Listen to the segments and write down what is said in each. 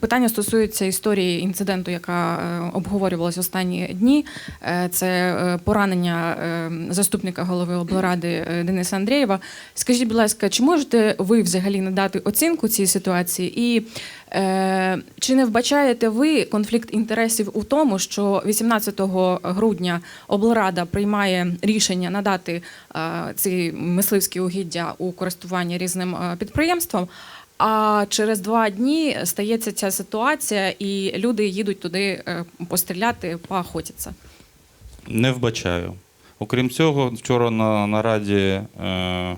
питання стосується історії інциденту, яка е, обговорювалася останні дні. Е, Це е, поранення е, заступника голови облради е, Дениса Андрієва. Скажіть, будь ласка, чи можете ви взагалі надати оцінку цій ситуації? І е, чи не вбачаєте ви конфлікт інтересів у тому, що 18 грудня облрада приймає рішення надати е, ці мисливські угіддя у користування різним е, підприємствам? А через два дні стається ця ситуація, і люди їдуть туди е, постріляти, поохотяться. Не вбачаю. Окрім цього, вчора на нараді е,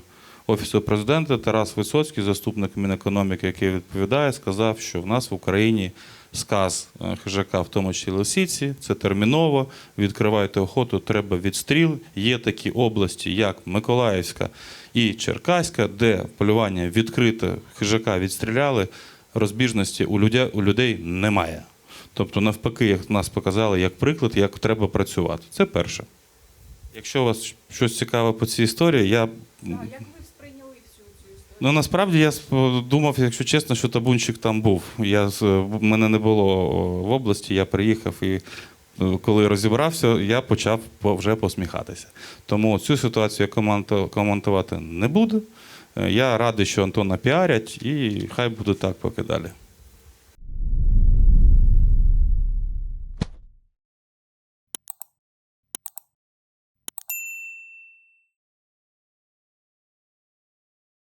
Офісу президента Тарас Висоцький, заступник Мінекономіки, який відповідає, сказав, що в нас в Україні сказ е, хижака, в тому числі лисиці, це терміново. Відкривайте охоту, треба відстріл. Є такі області, як Миколаївська і Черкаська, де полювання відкрите, хижака відстріляли, розбіжності у людей, у людей немає. Тобто, навпаки, як нас показали як приклад, як треба працювати. Це перше. Якщо у вас щось цікаве по цій історії, я. Як ви сприйняли всю цю історію? Ну насправді я думав, якщо чесно, що табунчик там був. Я мене не було в області, я приїхав і. е, Коли розібрався, я почав вже посміхатися. Тому цю ситуацію коментувати не буду. Е, Я радий, що Антона піарять, і хай буде так поки далі.